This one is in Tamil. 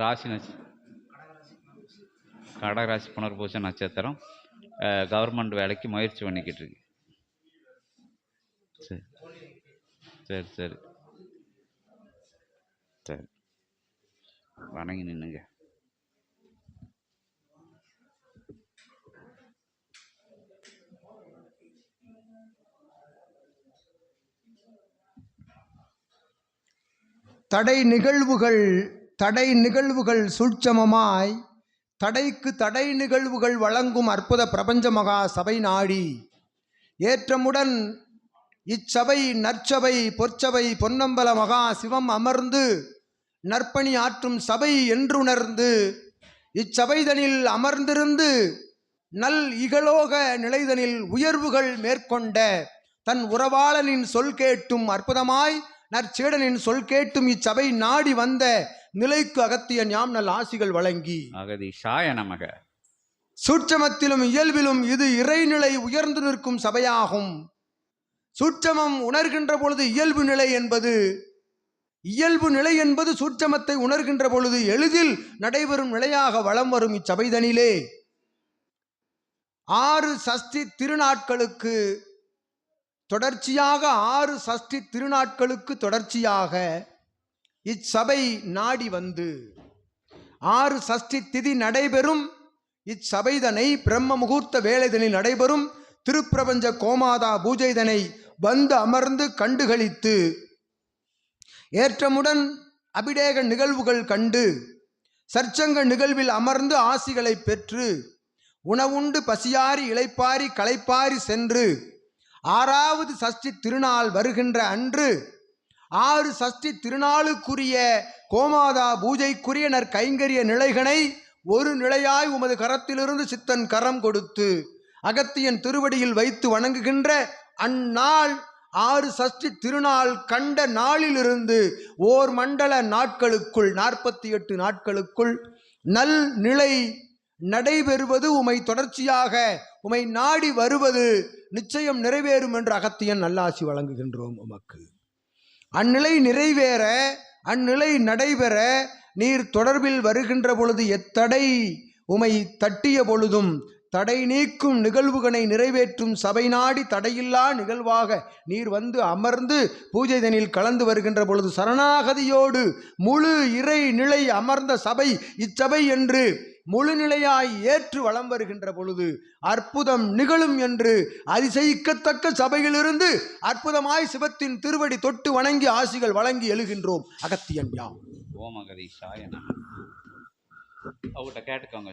ராசி நட்ச கடகராசி புனர்பூச நட்சத்திரம். கவர்மெண்ட் வேலைக்கு முயற்சி பண்ணிக்கிட்டு இருக்கு. சரி. சரி சரி. சரி. வணங்கி நின்னுங்க. தடை நிகழ்வுகள் தடை நிகழ்வுகள் சூட்சமமாய் தடைக்கு தடை நிகழ்வுகள் வழங்கும் அற்புத பிரபஞ்ச மகா சபை நாடி. ஏற்றமுடன் இச்சபை நற்சபை பொற்சபை பொன்னம்பல மகா சிவம் அமர்ந்து நற்பணி ஆற்றும் சபை என்றுணர்ந்து இச்சபைதனில் அமர்ந்திருந்து நல் இகலோக நிலைதனில் உயர்வுகள் மேற்கொண்ட தன் உறவாளனின் சொல் கேட்டும் அற்புதமாய் நற்சீடனின் சொல் கேட்டும் இச்சபை நாடி வந்த நிலைக்கு அகத்திய ஞாம் நல் ஆசிகள் வழங்கி. அகதி ஷாய நமக. சூட்சமத்திலும் இயல்பிலும் இது இறைநிலை உயர்ந்து நிற்கும் சபையாகும். சூட்சமம் உணர்கின்ற பொழுது இயல்பு நிலை என்பது இயல்பு நிலை என்பது சூட்சமத்தை உணர்கின்ற பொழுது எளிதில் நடைபெறும் நிலையாக வலம் வரும் இச்சபைதனிலே. ஆறு சஷ்டி திருநாட்களுக்கு தொடர்ச்சியாக ஆறு சஷ்டி திருநாட்களுக்கு தொடர்ச்சியாக இச்சபை நாடி வந்து. ஆறு சஷ்டி திதி நடைபெறும். இச்சபைதனை பிரம்ம முகூர்த்த வேலைதனில் நடைபெறும். திருப்பிரபஞ்ச கோமாதா பூஜைதனை வந்து அமர்ந்து கண்டுகளித்து. ஏற்றமுடன் அபிடேக நிகழ்வுகள் கண்டு. சற்சங்க நிகழ்வில் அமர்ந்து ஆசிகளை பெற்று. உணவுண்டு பசியாரி இளைப்பாரி களைப்பாரி சென்று. ஆறாவது சஷ்டி திருநாள் வருகின்ற அன்று ஆறு சஷ்டி திருநாளுக்குரிய கோமாதா பூஜைக்குரிய நற்கைங்கரிய நிலைகளை ஒரு நிலையாய் உமது கரத்திலிருந்து சித்தன் கரம் கொடுத்து அகத்தியன் திருவடியில் வைத்து வணங்குகின்ற அந்நாள் ஆறு சஷ்டி திருநாள் கண்ட நாளிலிருந்து ஓர் மண்டல நாட்களுக்குள் நாற்பத்தி எட்டு நாட்களுக்குள் நல் நிலை நடைபெறுவது உமை தொடர்ச்சியாக உமை நாடி வருவது நிச்சயம் நிறைவேறும் என்று அகத்தியன் நல்லாசி வழங்குகின்றோம் உமக்கு. அந்நிலை நிறைவேற அந்நிலை நடைபெற நீர் தொடர்பில் வருகின்ற பொழுது எத்தடை உமை தட்டிய பொழுதும் தடை நீக்கும் நிகழ்வுகளை நிறைவேற்றும் சபை நாடி தடையில்லா நிகழ்வாக நீர் வந்து அமர்ந்து பூஜைதனில் கலந்து வருகின்ற பொழுது சரணாகதியோடு முழு இறை நிலை அமர்ந்த சபை இச்சபை என்று முழுநிலையாய் ஏற்று வலம் வருகின்ற பொழுது அற்புதம் நிகழும் என்று அதிசயிக்கத்தக்க சபையிலிருந்து அற்புதமாய் சிவத்தின் திருவடி தொட்டு வணங்கி ஆசிகள் வழங்கி எழுகின்றோம். அகத்தியன் யாம். ஓம் அகதி கேட்டுக்கோங்க.